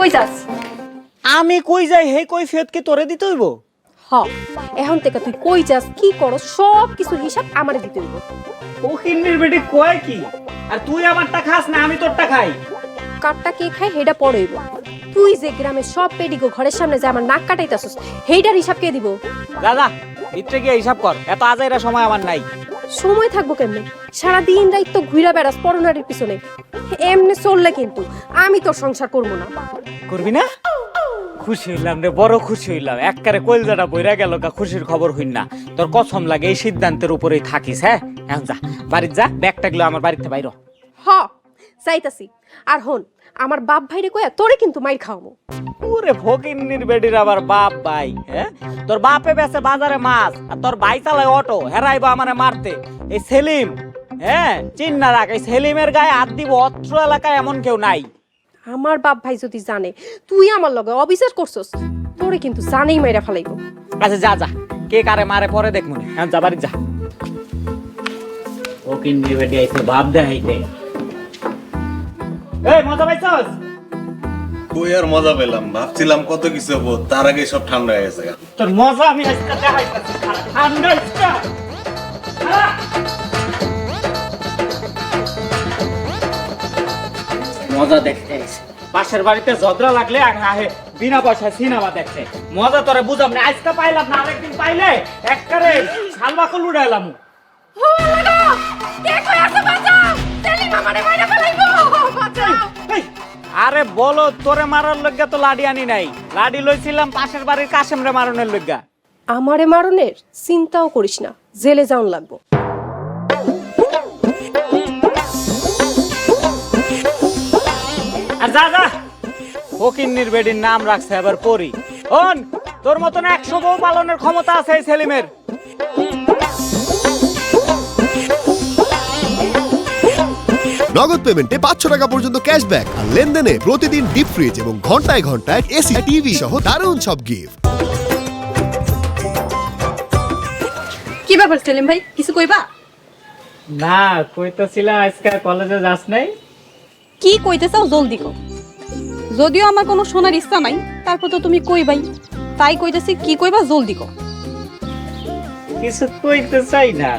কই যাস? আমি কই যাই হে কই ফেত কি তোরে দিতে হইব? হ এখন থেকে তুই কই যাস কি করো সব কিছুর হিসাব আমারে দিতে হইব। বেটি কয় কি? আর তুই আমারটা খাস না আমি তোরটা খাই? কাটটা কে খায় হেডা পড়ইব তুই যে গ্রামের সব পেডিগো ঘরের সামনে যে আমার নাক কাটাইতাছস হেইটার হিসাব কে দিব? দাদা ভিতরে গিয়ে হিসাব কর এত আজাইরা সময় আমার নাই। সময় থাকব কেমনে? সারা দিন রাত তো ঘুরা বেড়াস পরনারীর পিছনে। এমনি চললে কিন্তু আমি তোর সংসার করব না। করবি না? খুশি হইলাম রে বড় খুশি হইলাম। এককারে কলজাটা বইরা গেল গা খুশির খবর হইন না। তোর কসম লাগে এই সিদ্ধান্তের উপরেই থাকিস হ্যাঁ? এখন যা বাড়ির যা ব্যাগটা গুলো আমার বাড়িতে বাইর হ। চাইতাছি আর হন আমার বাপ ভাইরে কয়া তোরে কিন্তু মাইর খাওয়াবো ওরে ফকিন্নির বেডির আবার বাপ ভাই হ্যাঁ? তোর বাপে বেচে বাজারে মাছ আর তোর ভাই চালায় অটো হেরাইবা আমারে মারতে। এই সেলিম হ্যাঁ? চিন্না রাখ এই সেলিমের গায়ে হাত দিব অত্র এলাকায় এমন কেউ নাই। আমার বাপ ভাই যদি জানে তুই আমার লগে অবিচার করছস তোরে কিন্তু জানেই মাইরা ফেলাইবো। আচ্ছা যা যা। কে কারে মারে পরে দেখমু এখন যা বাড়ি যা। ফকিন্নির বেডি আইছে বাপ দেখাইতে এই মজা পাইছস? কই আর মজা পেলাম? ভাবছিলাম কত কিছু হব তার আগে সব ঠান্ডা হয়ে গেছে। তোর মজা আমি আজকে দেখাইতেছি ঠান্ডা ইচ্ছা মজা দেখতে আইছে। পাশের বাড়িতে ঝগড়া লাগলে আর আহে বিনা পয়সায় সিনেমা দেখতে। মজা তোরে বুঝাম না আজকে পাইলাম না আরেকদিন পাইলে একবারে শালবাকল উড়াইলাম। এই, আরে বলো তোরে মারার লজ্ঞা তো লাডি আনি নাই। লাডি লইছিলাম পাশের বাড়ির কাশেম রে মারনের লজ্ঞা আমারে মারনের চিন্তাও করিস না জেলে যাওন লাগবো। আর যা যা। ফকিন্নির বেডির নাম রাখছে এবার পরি। হন তোর মতন একশো বউ পালনের ক্ষমতা আছে এই সেলিমের। নগদ পেমেন্টে পাঁচশো টাকা পর্যন্ত ক্যাশব্যাক আর লেনদেনে প্রতিদিন ডিপ ফ্রিজ এবং ঘন্টায় ঘন্টায় এসি টিভি সহ দারুণ সব গিফট কি ব্যাপার সেলিম ভাই কিছু কইবা? না কইতেছিলাম আজকে কলেজে যাস নাই? কি কইতে চাও জলদি কও। যদিও আমার কোনো শোনার ইচ্ছা নাই তারপর তো তুমি কইবাই। তাই কইতেছি কি কইবা জলদি কও। কিছু কইতে চাই না।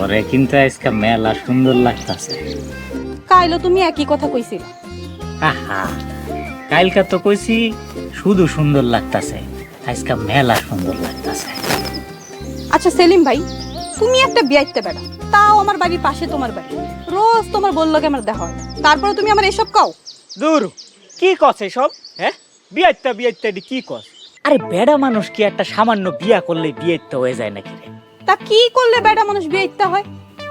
ওরে কিন্তু আজকে মেলা সুন্দর লাগতাছে। কাইলো তুমি একই কথা কইছিল। আহা কালকা তো কইছি শুধু সুন্দর লাগতাছে আজকে মেলা সুন্দর লাগতাছে। আচ্ছা সেলিম ভাই তুমি একটা বিয়াইতে বেড়া তাও আমার বাড়ির পাশে তোমার বাড়ি। রোজ তোমার বললোকে আমার দেখা হয় তারপরে তুমি আমার এসব কও। দূর কি কস এসব? হ্যাঁ? বিয়াইত্তা এটি কি কস? আরে বেড়া মানুষ কি একটা সামান্য বিয়া করলে বিয়েতে হয়ে যায় নাকি রে? তা কি করলে বেটা মানুষ বিয়াইতে হয়?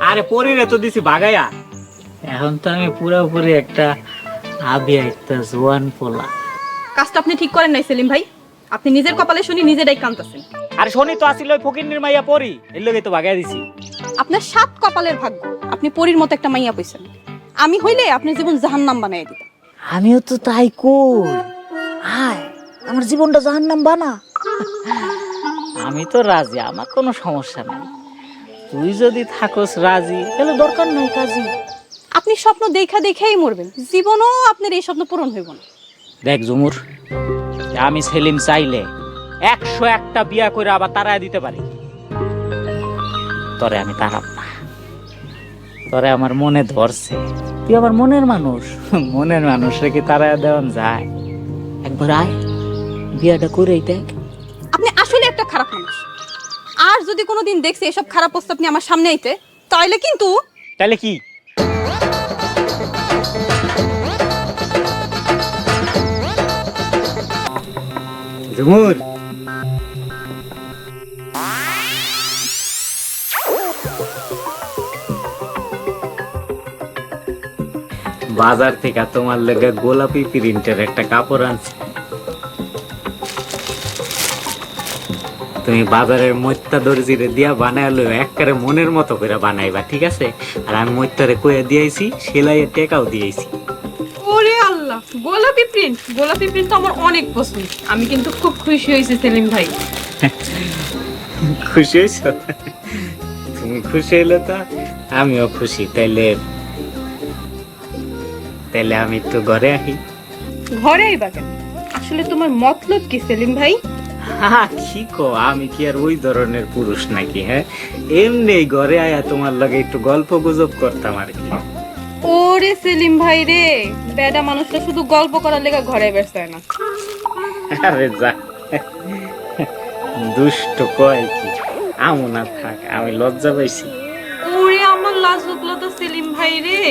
আরে পরিরে তো দিছি বাগাইয়া এখন তো আমি পুরোপুরি একটা আবিয়া একটা জোয়ান পোলা। কাজটা আপনি ঠিক করেন নাই সেলিম ভাই। আপনি নিজের কপালে শুনি নিজেরাই কাঁদতেছেন আরে শনি তো আসিল ওই ফকির মাইয়া পরি। এর লগে তো বাগাই দিছি। আপনার সাত কপালের ভাগ্য। আপনি পরীর মতো একটা মাইয়া পয়সেন আমি হইলে আপনার জীবন জাহান্নাম বানাই দিতাম। আমিও তো তাই কই। হায় আমার জীবনটা জাহান্নাম বানা। আমি তো রাজি আমার কোনো সমস্যা নেই। তুই যদি থাকস রাজি তাহলে দরকার নেই কাজী। আপনি স্বপ্ন দেখা দেখেই মরবেন জীবনও আপনার এই স্বপ্ন পূরণ হইব না। দেখ জুমুর আমি সেলিম চাইলে একশো একটা বিয়া করে আবার তারায় দিতে পারি। তরে আমি তারাব না। তরে আমার মনে ধরছে। তুই আমার মনের মানুষ। মনের মানুষ রেখে তারায় দেওয়ান যায়? একবার আয় বিয়াটা করেই দেখ। খারাপ মানুষ। আর যদি কোনোদিন দেখছি এসব খারাপ প্রস্তাব নিয়ে আমার সামনে আইতে তাইলে কিন্তু তাহলে কি? জুমুর। বাজার থেকে তোমার লেগে গোলাপি প্রিন্টের একটা কাপড় আনছি। তুমি বাজারের মত্যা দর্জিরে দিয়া বানাইলো একবারে মনের মতো করে বানাইবা ঠিক আছে? আর আমি মত্যারে কয়ে দিয়েছি সেলাইয়ের টেকাও দিয়েছি ওরে আল্লাহ গোলাপি প্রিন্ট গোলাপি প্রিন্ট তো আমার অনেক পছন্দ। আমি কিন্তু খুব খুশি হয়েছি সেলিম ভাই। খুশি হয়েছ? তুমি খুশি হইলে তো আমিও খুশি তাইলে তাইলে আমি তো ঘরে আহি। ঘরে আইবা কেন? আসলে তোমার মতলব কি সেলিম ভাই? কি কো আমি কি আর ওই ধরনের পুরুষ নাকি হ্যাঁ? এমনি ঘরে আয়া তোমার লগে একটু গল্প গুজব করতাম আর কি। ওরে সেলিম ভাই রে মানুষটা শুধু গল্প করার লেগে ঘরে বেরসায় না। আরে যা দুষ্ট কয় কি আমু না থাক আমি লজ্জা পাইছি। ওরে আমার লাজুকলো তো সেলিম ভাই রে।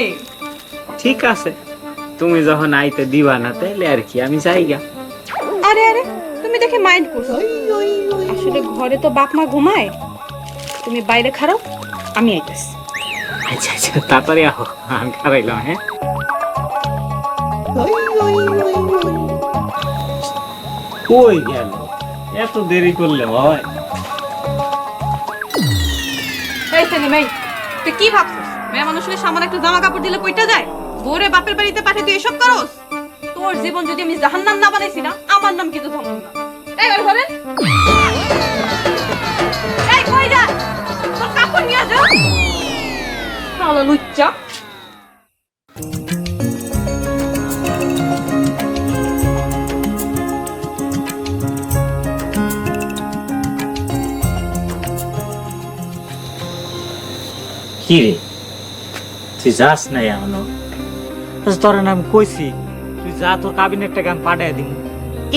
ঠিক আছে তুমি যখন আইতে দিবা না তাইলে আর কি আমি যাইগা। দেখে মাইন্ড করছ? আসলে ঘরে তো বাপ মা ঘুমায়। তুমি বাইরে খারাও আমি আইতেছি। আচ্ছা আচ্ছা তাড়াতাড়ি আহো আমি খারাইলাম হ্যাঁ? কই গেল? এত দেরি করলে হয়। এই সেলিম এই তুই কি ভাবছিস? মেয়ে মানুষকে সামান্য একটা জামা কাপড় দিলে কইটা যায়? বোরে বাপের বাড়িতে পাঠিয়ে তুই এসব করস? তোর জীবন যদি আমি জাহান্নাম না বানাইছি না আমার নাম কিন্তু ধমন না। এই বের করেন এই কই যা? তোর কাপড় নিয়ে যা। শালা লুচ্চা। কি রে? তুই যাস নাই এখনও? আচ্ছা, তোর নাম কইছি। তুই যা তোর পাঠাই দিন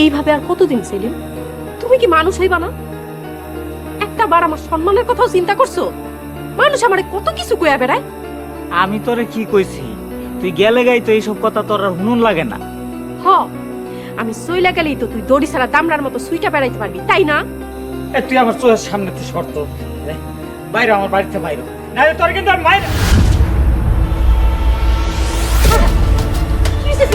এইভাবে আর কতদিন সেলিম? তুমি কি মানুষ হইবা না? একটা বার আমার সম্মানের কথাও চিন্তা করছ? মানুষ আমারে কত কিছু কইয়া বেড়ায়? আমি তোরে কি কইছি? তুই গেলে গাই তো এইসব কথা তোর আর হুনুন লাগে না। হ আমি সইলা গেলেই তো তুই দড়ি ছাড়া দামড়ার মতো সুইটা বেড়াইতে পারবি তাই না? এ, তুই আমার চোখের সামনে তুই শর্ত বাইরে আমার বাড়িতে বাইরে। না তোর কিন্তু আমি বাইরে কি হইছে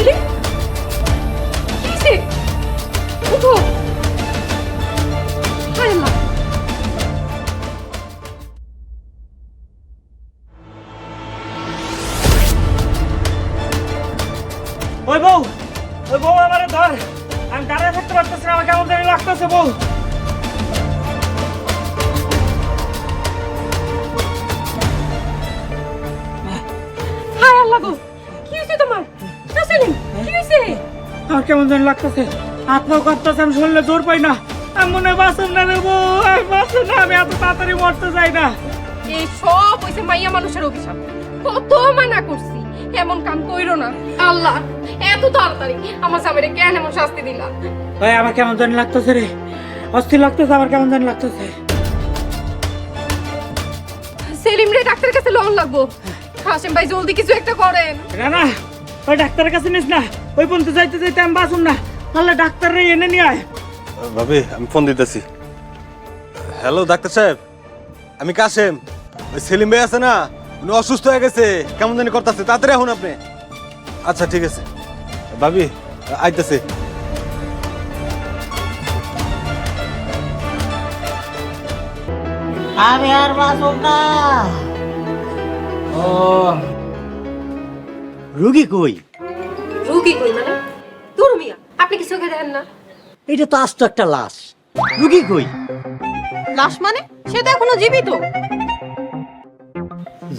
কি হইছে তোমার? না কি হইছে আমার কেমন জানি লাগতেছে? হাত পাও আমি শুনলে জোর পাই না। আমি মনে বাঁচব না বউ আমি না আমি এত তাড়াতাড়ি মরতে চাই না। এই সব হইছে মাইয়া মানুষের অভিশাপ। কত মানা করছি। এমন কাম কইরো না। আল্লাহ এত তাড়াতাড়ি আমার সামনে কেন এমন শাস্তি দিলা? ভাই আমার কেমন জানি লাগতেছে রে। অস্থির লাগতেছে আমার কেমন জানি লাগতেছে। সেলিম রে ডাক্তারের কাছে লোন লাগবো। হাসেম ভাই জলদি কিছু একটা করেন। না না ওই ডাক্তারের কাছে নিস না ওই পর্যন্ত যাইতে যাইতে আমি বাঁচুম না তাহলে ডাক্তার রে এনে নিয়ে আয়। ভাবি আমি ফোন দিতেছি। হ্যালো ডাক্তার সাহেব আমি কাশেম। ওই সেলিম ভাই আছে না উনি অসুস্থ হয়ে গেছে কেমন জানি করতেছে তাড়াতাড়ি এখন আপনি। আচ্ছা ঠিক আছে। ভাবি আইতেছে। আমি আর বাঁচব না। ও। রুগী কই? রুগী কই মানে? দূর মিয়া আপনি কি চোখে দেখেন না? এটা তো আস্ত একটা লাশ। রুগী কই? লাশ মানে? সে তো এখনও জীবিত।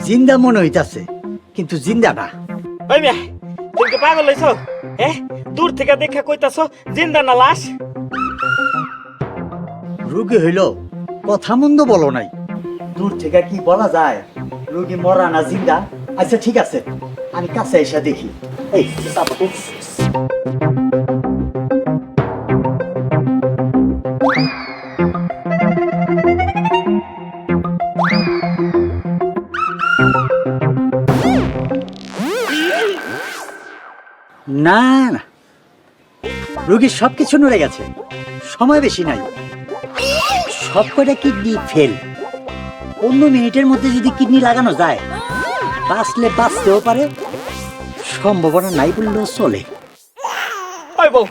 জিন্দা মনে হইতাছে কিন্তু জিন্দা না। ওই মিয়া তুমি কি পাগল হইছ? হ্যাঁ দূর থেকে দেখা কইতাছ জিন্দা না লাশ? রুগী হইল কথা মন্দ বলো নাই। দূর থেকে কি বলা যায়? রুগী মরা না জিন্দা? আচ্ছা ঠিক আছে। আমি কাছে এসে দেখি। এই না না। রুগীর সবকিছু নড়ে গেছে। সময় বেশি নাই। সব কটা কিডনি ফেল। অন্য মিনিটের মধ্যে যদি কিডনি লাগানো যায় বাঁচলে বাঁচতেও পারে সম্ভাবনা নাই বললেও চলে। ওই বউ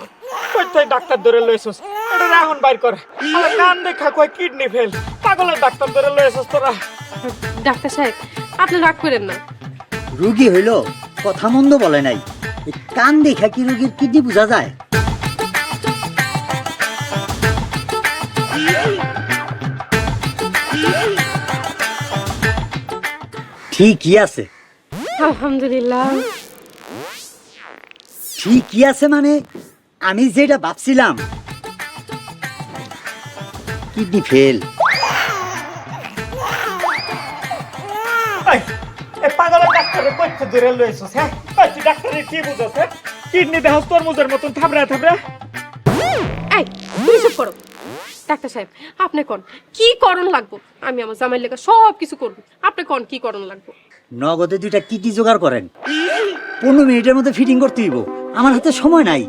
তুই ডাক্তার ধরে লইছস এটা এখন বাইর কর। কান দেখা কই কিডনি ফেল পাগলের ডাক্তার ধরে লইছস তোরা। ডাক্তার সাহেব আপনি রাগ করেন না। রুগী হইল কথা মন্দ বলে নাই। কান দেখা কি রুগীর কিডনি বোঝা যায়? ঠিকই আছে? আলহামদুলিল্লাহ। ঠিকই আছে মানে? আমি যেটা ভাবছিলাম কিডনি ফেল। এই, এই পাগলের ডাক্তারের পরীক্ষা ধরে লইছস হ্যাঁ? ডাক্তারের কি বুঝছ হ্যাঁ? কিডনি দেহ তরমুজের মতন থাবড়া থাবড়া এই তুমি চুপ করো। ডাক্তার সাহেব আপনি কোন? কি করণ লাগবো? আমি আমার জামাই লেখা সব কিছু করব। আপনি কোন কি করণ লাগবো? নগদে দুইটা কিডনি জোগাড় করেন? পনেরো মিনিটের মধ্যে ফিটিং করতে দিব আমার হাতে সময় নাই।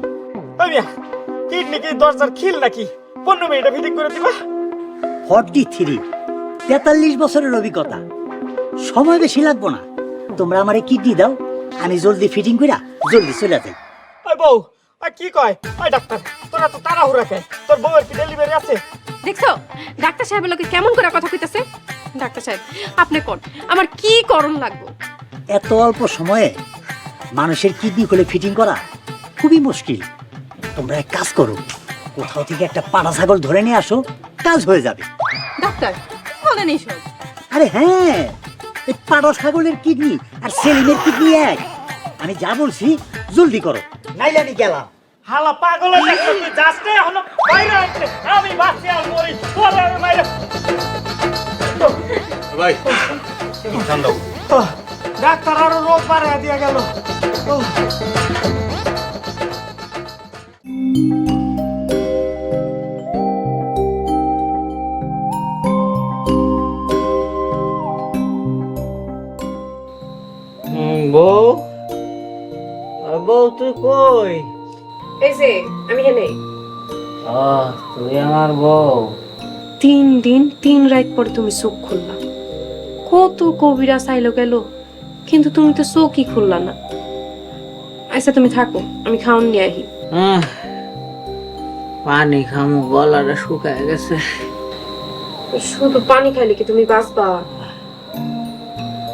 কিডনি কি দরজার খিল নাকি? পনেরো মিনিটে ফিটিং করে দিবা? ফর্টি থ্রি তেতাল্লিশ বছরের অভিজ্ঞতা। সময় বেশি লাগবো না। তোমরা আমারে কিডনি দাও আমি জলদি ফিটিং কইরা জলদি চলে যাই। বউ ওই কি কয়? ওই ডাক্তার তোরা তো তাড়াহুড়া খায়। তোর বউয়ের কি ডেলিভারি আছে? দেখছ? ডাক্তার সাহেবের লোকে কেমন করে কথা কইতাছে? ডাক্তার সাহেব আপনি কোন? আমার কি করণ লাগবো? এত অল্প সময়ে মানুষের কিডনি খুলে ফিটিং করা খুবই মুশকিল। তোমরা এক কাজ করো কোথাও থেকে একটা পাড়া ছাগল ধরে নিয়ে আসো কাজ হয়ে যাবে। ডাক্তার বলেন এইসব আরে হ্যাঁ এই পাড়া ছাগলের কিডনি আর সেলিমের কিডনি এক। আমি যা বলছি জলদি করো। নাইলে আমি গেলাম। হালা পাগলের ডাক্তার তুই যাস না এখনও বাইরে আছে আমি বাঁচি আর মরি তোরে আমি বাইরে ভাই ঠান্ডা ডাক্তার আরও রোগ বাড়াইয়া দিয়ে গেল। আমি তুই আমার বউ। তিন দিন তিন রাত পরে তুমি চোখ খুললা। কত কবিরা চাইলো গেল কিন্তু তুমি তো চোখই খুললা না। আচ্ছা তুমি থাকো আমি খাওয়ান নিয়ে আহি। আহ, পানি খামু গলাটা শুকায় গেছে। শুধু পানি খাইলে কি তুমি বাঁচবা?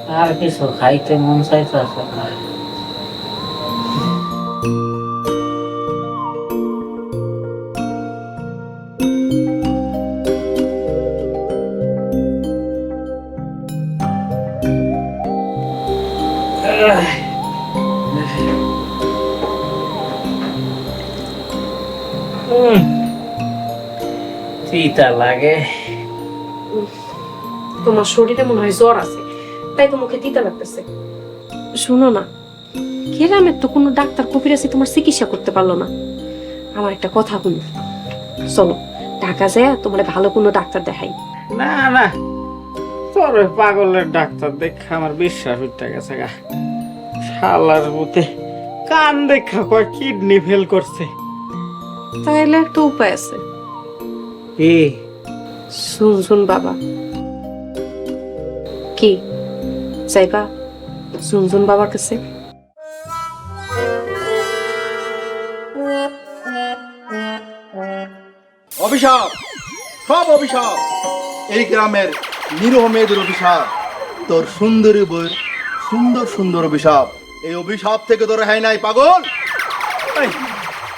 আর কিছু খাইতে মন চাইতেছে না। তিতা লাগে। তোমার শরীরে মনে হয় জ্বর আছে তাই তো মুখে তিতা লাগতেছে। শোনো না গ্রামের তো কোনো ডাক্তার কপির আছে তোমার চিকিৎসা করতে পারল না। আমার একটা কথা বলি চলো ঢাকা যায় তোমার ভালো কোনো ডাক্তার দেখাই। না না তোর পাগলের ডাক্তার দেখে আমার বিশ্বাস উঠতে গেছে গা। শালার মতে কান দেখা কয় কিডনি ফেল করছে। তাইলে একটা উপায় আছে। কি শুন শুন বাবা। কি? যাইবা? শুন শুন বাবার কাছে। অভিশাপ সব অভিশাপ। এই গ্রামের নিরহ মেয়েদের অভিশাপ তোর সুন্দরী বইয়ের সুন্দর সুন্দর অভিশাপ। এই অভিশাপ থেকে তোর হ্যাঁ নাই পাগল? এই,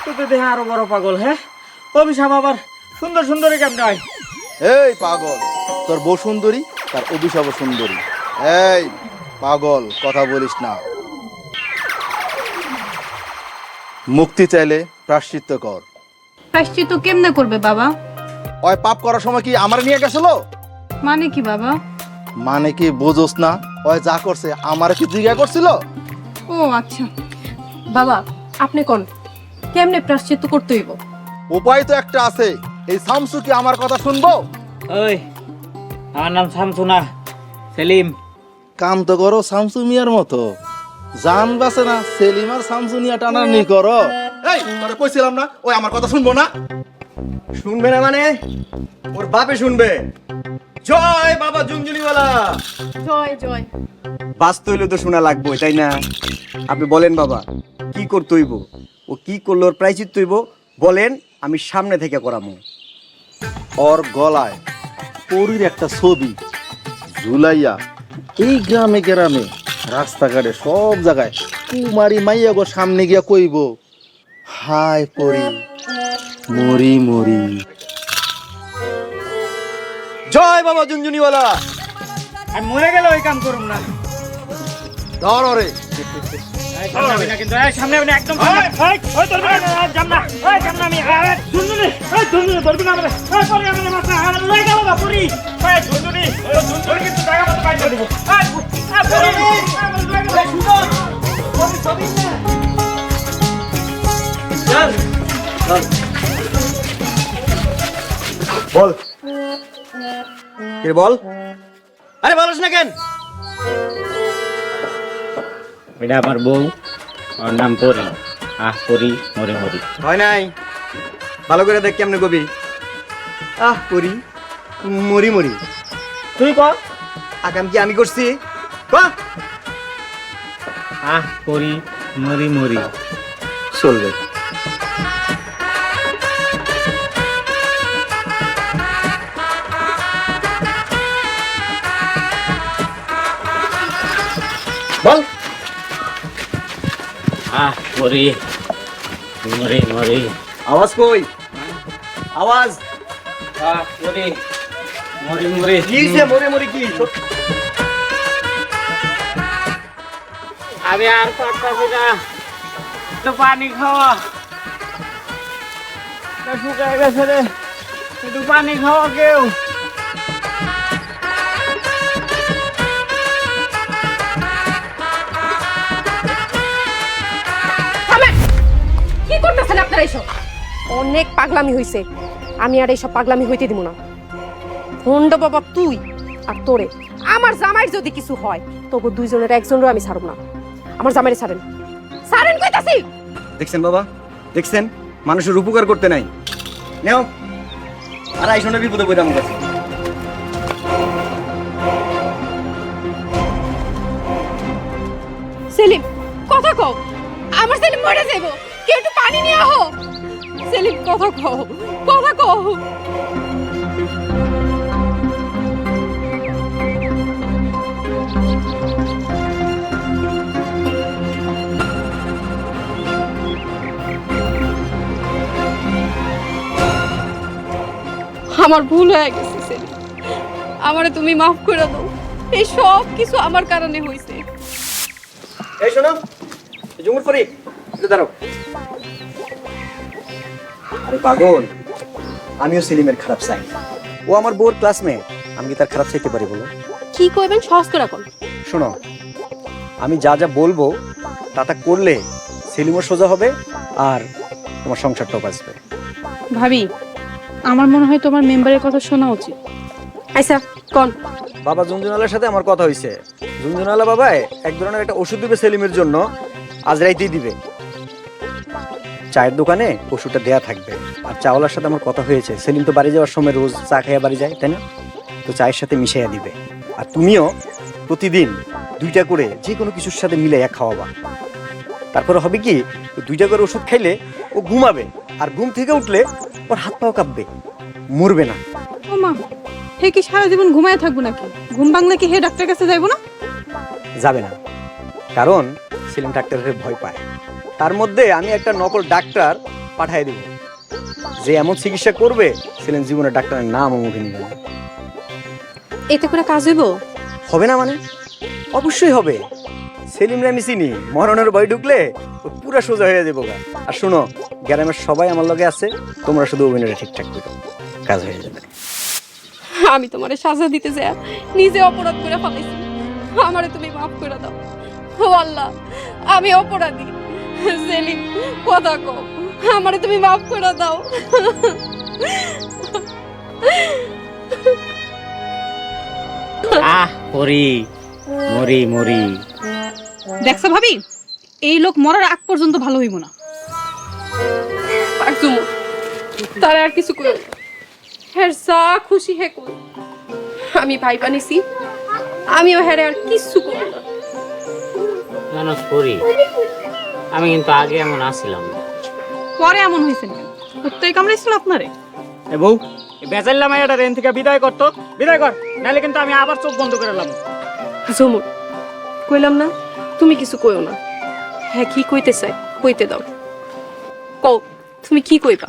তুই তো দেহে আরও বড় পাগল হ্যাঁ? অভিশাপ আবার সুন্দর সুন্দরী কেমন হয়? এই পাগল তোর বউ সুন্দরী তার অভিশাপও সুন্দরী। এই পাগল কথা বলিস না। মুক্তি চাইলে প্রাশ্চিত্য কর। প্রায়শ্চিত্ত কেমনে করবে বাবা? ওই পাপ করার সময় কি আমার নিয়ে গেছিল? মানে কি বাবা? মানে কি বোঝোস না? ওই যা করছে আমার কি জিজ্ঞা করছিল? ও আচ্ছা। বাবা আপনি কোন? কেমনে প্রাশ্চিত্য করতে হইব? উপায় তো একটা আছে। এই শামসু কি আমার কথা শুনব? ওই আমার নাম শামসু না সেলিম। কাম তো করো শামসু মিয়ার মতো। জান বাসে না সেলিম আর শামসু নিয়া টানানি করো। এই তোরে কইছিলাম না ওই আমার কথা শুনব না। শুনবে না মানে? ওর বাপে শুনবে। জয় বাবা জুমজুলিওয়ালা জয় জয়। বাঁচতে হইলে তো শোনা লাগবে তাই না? আপনি বলেন বাবা কি করতে হইব? ও কি করল ওর প্রায়চিত হইব? বলেন আমি সামনে থেকে করামো। ওর গলায় পরীর একটা ছবি ঝুলাইয়া এই গ্রামে গ্রামে রাস্তাঘাটে সব জায়গায় কুমারী মাইয়া গো সামনে গিয়া কইব হাই পরি মরি মরি। জয় বাবা জুমজুনিওয়ালা আমি মরে গেলে ওই কাম করুম না। ধর ওরে। বল। কে বল? আরে বলছ না কেন? এটা আমার বউ ওর নাম পরি। আহ পরি মরে মরি। হয় নাই। ভালো করে দেখ কেমনে কবি। আহ পরি মরি মরি। তুই কর আগাম কি আমি করছি? ক? আহ পরি মরি মরি। চলবে। পরি মরি মরি। আওয়াজ কই? আওয়াজ? পরি মরি মরি কি সে মরে মরে কি? আমি আর পারতাছি না। তো পানি খাওয়া। শুকায় গেছে রে। একটু পানি খাওয়া কেউ? কি করতেছেন আপনারা এইসব অনেক পাগলামি হইছে। আমি আর এইসব পাগলামি হইতে দিব না। বাবা তুই আর তোরে। আমার জামাইয়ের যদি কিছু হয় তবু দুইজনের একজনেরও আমি ছাড়ব না। আমার জামাইরে ছাড়েন। ছাড়েন কইতাছি! দেখছেন বাবা? দেখছেন? মানুষের উপকার করতে নাই। নেও। আর আইসো না বিপদে আমার কাছে সেলিম কথা কও। আমার সেলিম মরে যাইব। কেউ একটু পানি নিয়ে আহো? সেলিম, কথা কও কথা কও। আমার ভুল হয়ে গেছে, সেলিম। আমারে তুমি মাফ করে দাও। এই সব কিছু আমার কারণে হইছে। এই শোনো জুমুর একটু দাঁড়াও। আরে পাগল আমিও সেলিমের খারাপ চাই। ও আমার বোর ক্লাসমেট আমি কি তার খারাপ চাইতে পারি বলো? কি কইবেন সহজ করে কোন শোনো আমি যা যা বলব তা তা করলে সেলিমও সোজা হবে আর তোমার সংসারটাও বাঁচবে। ভাবি আমার মনে হয় তোমার মেম্বারের কথা শোনা উচিত। আইসা কোন? বাবা জুনজুনালার সাথে আমার কথা হয়েছে জুনজুনালা বাবাই এক ধরনের একটা ওষুধ দিবে সেলিমের জন্য আজ রাইতেই দিবে। চায়ের দোকানে ওষুধটা দেয়া থাকবে। আর চাওয়ালার সাথে আমার কথা হয়েছে সেলিম তো বাড়ি যাওয়ার সময় রোজ চা খাইয়া বাড়ি যায় তাই না? তো চায়ের সাথে মিশাইয়া দিবে। আর তুমিও প্রতিদিন দুইটা করে যে কোনো কিছুর সাথে মিলাইয়া খাওয়াবা। তারপরে হবে কি দুইটা করে ওষুধ খাইলে ও ঘুমাবে আর ঘুম থেকে উঠলে ওর হাত পাও কাঁপবে মরবে না। ও মা হে কি সারা জীবন ঘুমায় থাকব নাকি? ঘুম বাংলা কি হে ডাক্তার কাছে যাইবো না? যাবে না কারণ সেলিম ডাক্তারের ভয় পায়। তার মধ্যে আমি একটা নকল ডাক্তার পাঠিয়ে দেব। যে এমন চিকিৎসা করবে সেলিম জীবনে ডাক্তারের নাম মুখে নিবে এতে করে কাজ হইব? হবে না মানে? অবশ্যই হবে। সেলিম আমি চিনি মরণের ভয় ঢুকলে ও পুরা সোজা হয়ে যাব গা। আর শোনো গ্রামের সবাই আমার লগে আছে তোমরা শুধু অভিনয়টা ঠিকঠাক করো। কাজ হয়ে যাবে। আমি তোমারে সাজা দিতে যাই নিজে অপরাধ করে ফেলাইছি। আমারে তুমি মাফ করে দাও। ও আল্লাহ আমি অপরাধী। সেলিম কথা কও। আমারে তুমি মাফ করে দাও। আহ পরি মরি মরি। দেখছ ভাবি? এই লোক মরার আগ পর্যন্ত ভালো হইব না। একদম তারা আর কিছু হ্যাঁ যা খুশি হে কই। আমি ভাই বানিছি আমিও হ্যাঁ আর কিছু করব না। পরি আমি কিন্তু আগে এমন আসছিলাম না। পরে এমন হয়েছে কেন? কুত্তাই কামড়াইছিল আপনারে? এ বউ বেজাল্লাম এটা রেন থেকে বিদায় করতো বিদায় কর নাহলে কিন্তু আমি আবার চোখ বন্ধ করে এলাম। জমুর কইলাম না তুমি কিছু কইও না। হ্যাঁ কি কইতে চাই কইতে দাও। কও তুমি কি কইবা?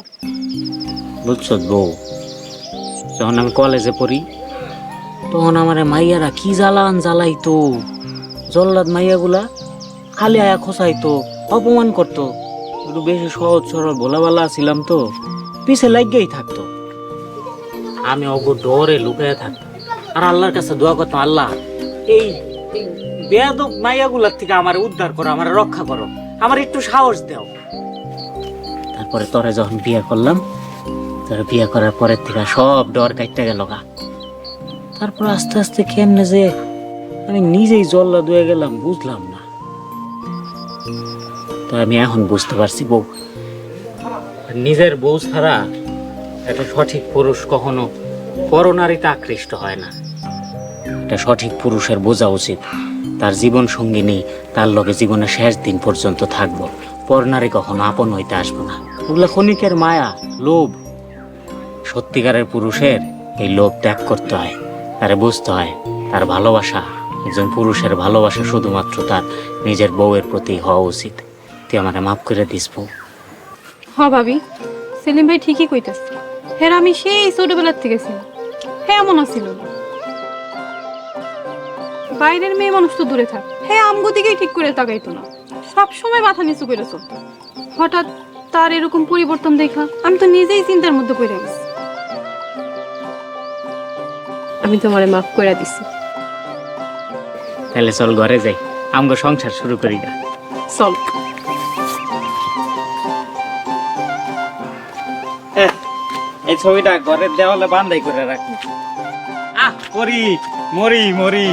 বুঝছ বউ যখন আমি কলেজে পড়ি তখন আমার মাইয়ারা কি জ্বালান জ্বালাইতো? জল্লাদ মাইয়াগুলা খালি আয়া খোসাইতো অপমান করতো। একটু বেশি সহজ সরল ভোলাবালা ছিলাম তো। পিছে লাগিয়েই থাকতো। আমি অগো ডরে লুকায় থাকতাম। আর আল্লাহর কাছে দোয়া করতাম, আল্লাহ, এই বেয়াদব মাইয়াগুলার থেকে আমার উদ্ধার করো, আমার রক্ষা করো, আমার একটু সাহস দাও। তারপরে তোরে যখন বিয়ে করলাম, তোরে বিয়ে করার পরের থেকে সব ডর কাটতে গেল গা। তারপর আস্তে আস্তে কেমনে যে আমি নিজেই জল্লা দুয়ে গেলাম, বুঝলাম তো আমি এখন বুঝতে পারছি বউ। নিজের বউ ছাড়া একটা সঠিক পুরুষ কখনো পরনারীতে আকৃষ্ট হয় না। একটা সঠিক পুরুষের বোঝা উচিত। তার জীবন সঙ্গিনী, তার লগে জীবনের শেষ দিন পর্যন্ত থাকব। পরনারী কখনো আপন হইতে আসব না। ওগুলা ক্ষণিকের মায়া, লোভ, সত্যিকারের পুরুষের এই লোভ ত্যাগ করতে হয়। তারে বুঝতে হয়, তার ভালোবাসা, একজন পুরুষের ভালোবাসা শুধুমাত্র তার নিজের বউয়ের প্রতি হওয়া উচিত। তুই আমাকে মাফ করে দিস বউ। হ ভাবি সেলিম ভাই ঠিকই কইতাছে। হ্যাঁ আমি সেই ছোটবেলার থেকে ছিলাম। হ্যাঁ এমন আছিল বাইরের মেয়ে মানুষ তো দূরে থাক। হ্যাঁ আমগো দিকেই ঠিক করে তাকাইতো না। সব সময় মাথা নিচু করে চলতো। হঠাৎ তার এরকম পরিবর্তন দেখা আমি তো নিজেই চিন্তার মধ্যে পড়ে গেছি। আমি তোমারে মাফ করে দিছি। তাহলে চল ঘরে যাই। আমগো সংসার শুরু করি না চল। এই ছবিটা ঘরের দেওয়ালে বান্ধাই করে রাখি আহ মরি মরি মরি।